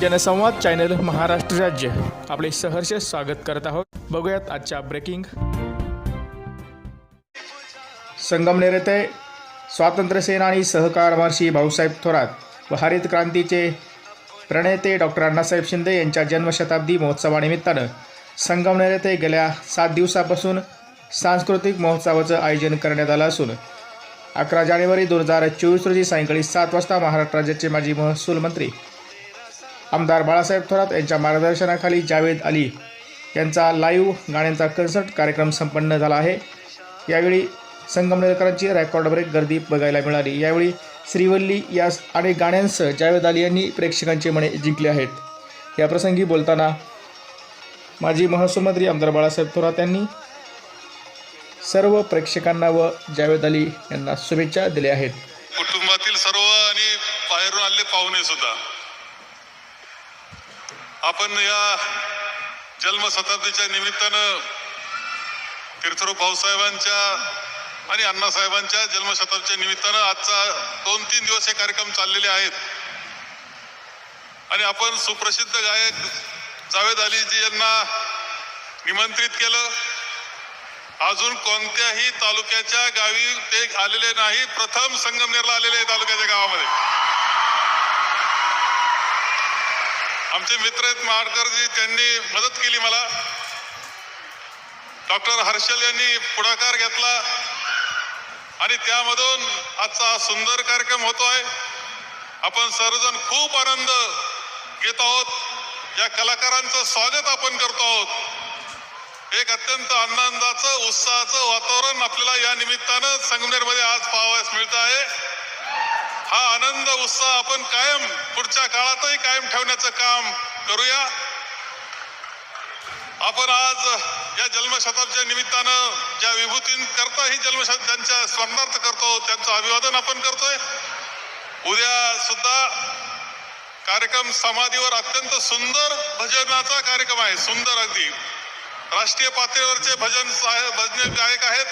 जनसंवाद चॅनल महाराष्ट्र राज्य. आपले सहर्ष स्वागत करत आहोत. बघूयात आजच्या ब्रेकिंग संगमनेर येथे स्वातंत्र्यसेना आणि सहकार महर्षी भाऊसाहेब थोरात व हरित क्रांतीचे प्रणेते डॉक्टर अण्णासाहेब शिंदे यांच्या जन्मशताब्दी महोत्सवानिमित्तानं संगमनेर येथे गेल्या सात दिवसापासून सांस्कृतिक महोत्सवाचं आयोजन करण्यात आलं असून अकरा जानेवारी दोन हजार चोवीस रोजी सायंकाळी सात वाजता महाराष्ट्र राज्याचे माजी महसूल मंत्री आमदार बाळासाहेब थोरात यांच्या मार्गदर्शनाखाली जावेद अली यांचा लाईव्ह गाण्यांचा कन्सर्ट कार्यक्रम संपन्न झाला आहे. यावेळी संगमनेरकरांची रेकॉर्ड ब्रेक गर्दी बघायला मिळाली. यावेळी श्रीवल्ली या अनेक गाण्यांसह जावेद अली यांनी प्रेक्षकांचे मने जिंकले आहेत. याप्रसंगी बोलताना माजी महसूल मंत्री आमदार बाळासाहेब थोरात यांनी सर्व प्रेक्षकांना व जावेद अली यांना शुभेच्छा दिल्या आहेत. कुटुंबातील सर्व आणि बाहेरून आलेले पाहुणे सुद्धा आपण या जन्मशताब्दीच्या निमित्तानं तीर्थरूप भाऊसाहेबांच्या आणि अण्णासाहेबांच्या जन्मशताब्दीच्या निमित्तानं आजचा दोन तीन दिवस हे कार्यक्रम चाललेले आहेत. आणि आपण सुप्रसिद्ध गायक जावेद अलीजी यांना निमंत्रित केलं. अजून कोणत्याही तालुक्याच्या गावी ते आलेले नाही. प्रथम संगमनेरला आलेले तालुक्याच्या गावामध्ये. आमचे मित्र आहेत महाडकरजी त्यांनी मदत केली मला. डॉक्टर हर्षल यांनी पुढाकार घेतला. आणि त्यामधून आजचा हा सुंदर कार्यक्रम होतो आहे. आपण सर्वजण खूप आनंद घेत आहोत. या कलाकारांचं स्वागत आपण करतो आहोत. एक अत्यंत आनंदाचं उत्साहाचं वातावरण आपल्याला या निमित्तानं संगमनेरमध्ये आज पाहावयास मिळतं आहे. हा आनंद उत्साह आपण कायम पुढच्या काळातही कायम ठेवण्याचं काम करूया. आपण आज या जन्मशताब्दीच्या निमित्तानं ज्या विभूतींकरता ही जन्मशत त्यांच्या स्मरणार्थ करतो त्यांचं अभिवादन आपण करतोय. उद्या सुद्धा कार्यक्रम समाधीवर अत्यंत सुंदर भजनाचा कार्यक्रम आहे. सुंदर अगदी. राष्ट्रीय पातळीवरचे भजन साहेब भजन गायक आहेत.